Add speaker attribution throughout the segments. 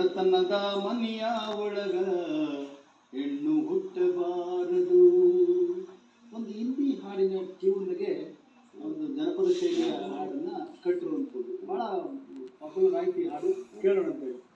Speaker 1: ಬಡತನದ ಮನೆಯ ಒಳಗ ಹೆಣ್ಣು ಹುಟ್ಟಬಾರದು. ಒಂದು ಹಿಂದಿ ಹಾಡಿನ ಟ್ಯೂನ್ಗೆ ಒಂದು ಜನಪದ ಶೈಲಿಯ ಹಾಡನ್ನ ಕಟ್ಟಿರುವಂಥದ್ದು. ಬಹಳ ಪಾಪುಲರ್ ಆಯ್ತು ಹಾಡು. ಕೇಳೋಣ ಅಂತ ಹೇಳಿ.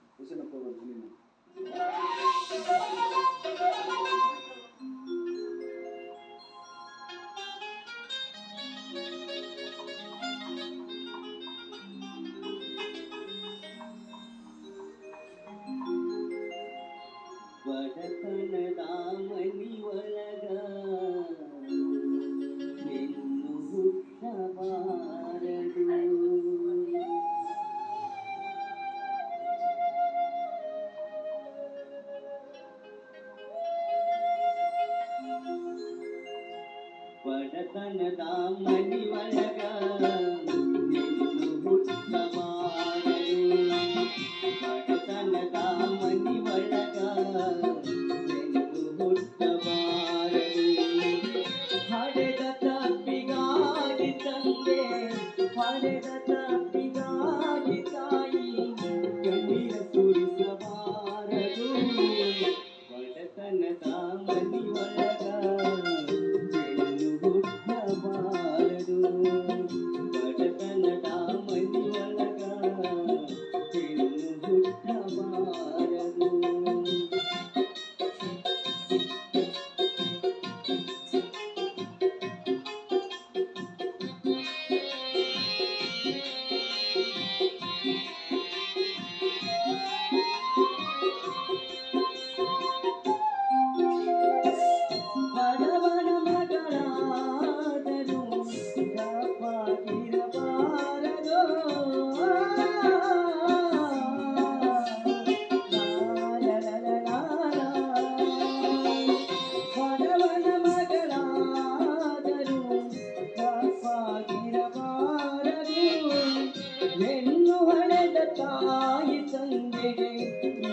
Speaker 2: వడతనదామణి వడగా నిన్ను పుట్టమాడను వడతనదామణి వడగా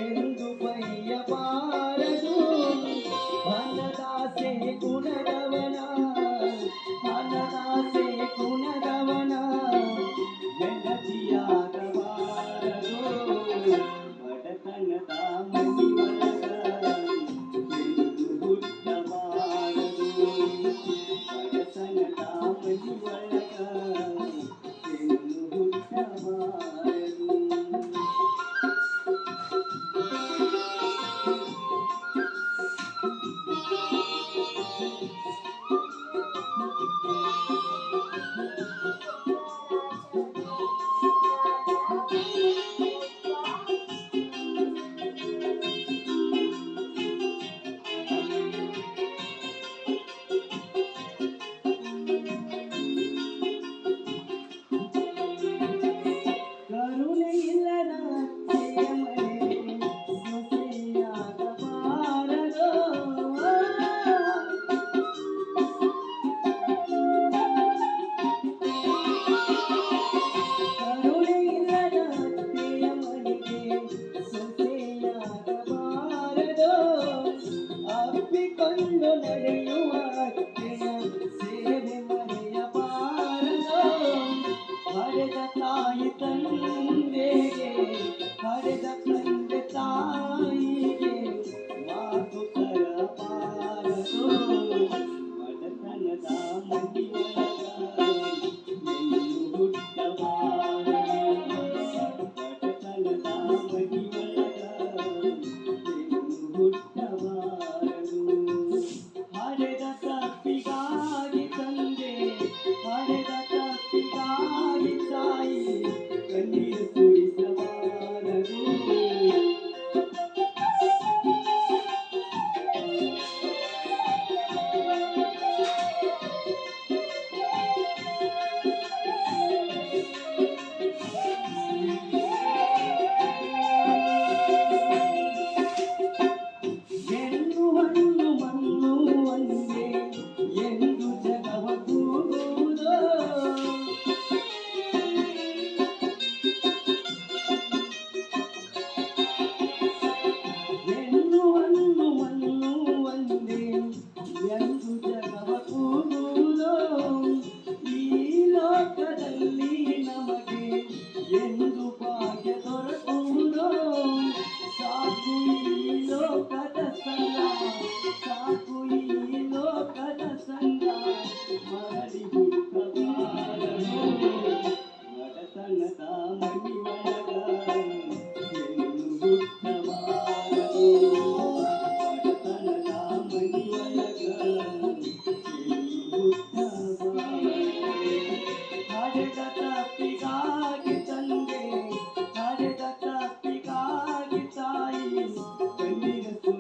Speaker 2: ఎందుపయ్య పారదు మనదాసే గుణరా Oh.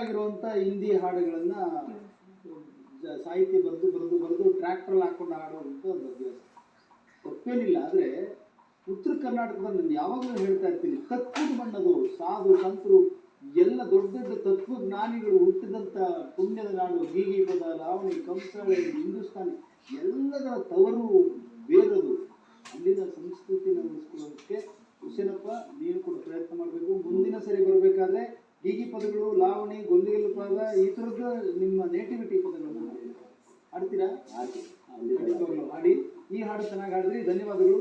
Speaker 2: ಆಗಿರುವಂಥ ಹಿಂದಿ ಹಾಡುಗಳನ್ನ ಸಾಹಿತ್ಯ ಬರೆದು ಬರೆದು ಬರೆದು ಟ್ರ್ಯಾಕ್ಟ್ರಲ್ಲಿ ಹಾಕೊಂಡು ಹಾಡುವಂತ ಒಂದು ಅಭ್ಯಾಸ. ತಪ್ಪೇನಿಲ್ಲ ಆದ್ರೆ ಉತ್ತರ ಕರ್ನಾಟಕದಲ್ಲಿ ನಾನು ಯಾವಾಗಲೂ ಹೇಳ್ತಾ ಇರ್ತೀನಿ ತತ್ವದ ಬಣ್ಣದು ಸಾಧು, ಸಂತರು, ಎಲ್ಲ ದೊಡ್ಡ ದೊಡ್ಡ ತತ್ವಜ್ಞಾನಿಗಳು ಹುಟ್ಟಿದಂಥ ಪುಣ್ಯದ ನಾಡು ಗೀಗಿ ಪದ ಲಾವಣಿ ಕಂಸಾಳೆ, ಹಿಂದೂಸ್ತಾನಿ, ಎಲ್ಲದರ ತವರು ಬೇರದು. ಅಲ್ಲಿನ ಸಂಸ್ಕೃತಿನ ಉಳಿಸ್ಕೊಳ್ಳೋದಕ್ಕೆ ಹುಸೇನಪ್ಪ ನೀನು ಕೂಡ ಪ್ರಯತ್ನ ಮಾಡಬೇಕು. ಮುಂದಿನ ಸರಿ ಬರಬೇಕಾದ್ರೆ ಗೀಗಿ ಪದಗಳು ಲಾವಣಿ ಗೊಂದಿಗೆಲ್ಲ ಪದ ಈ ಥರದ್ದು ನಿಮ್ಮ ನೇಟಿವಿಟಿ ಪದಗಳನ್ನು ಆಡ್ತೀರಾ ಹಾಡ್ತೀರಾ ಹಾಡಿ. ಈ ಹಾಡು ಚೆನ್ನಾಗಿ ಹಾಡಿದ್ರಿ. ಧನ್ಯವಾದಗಳು.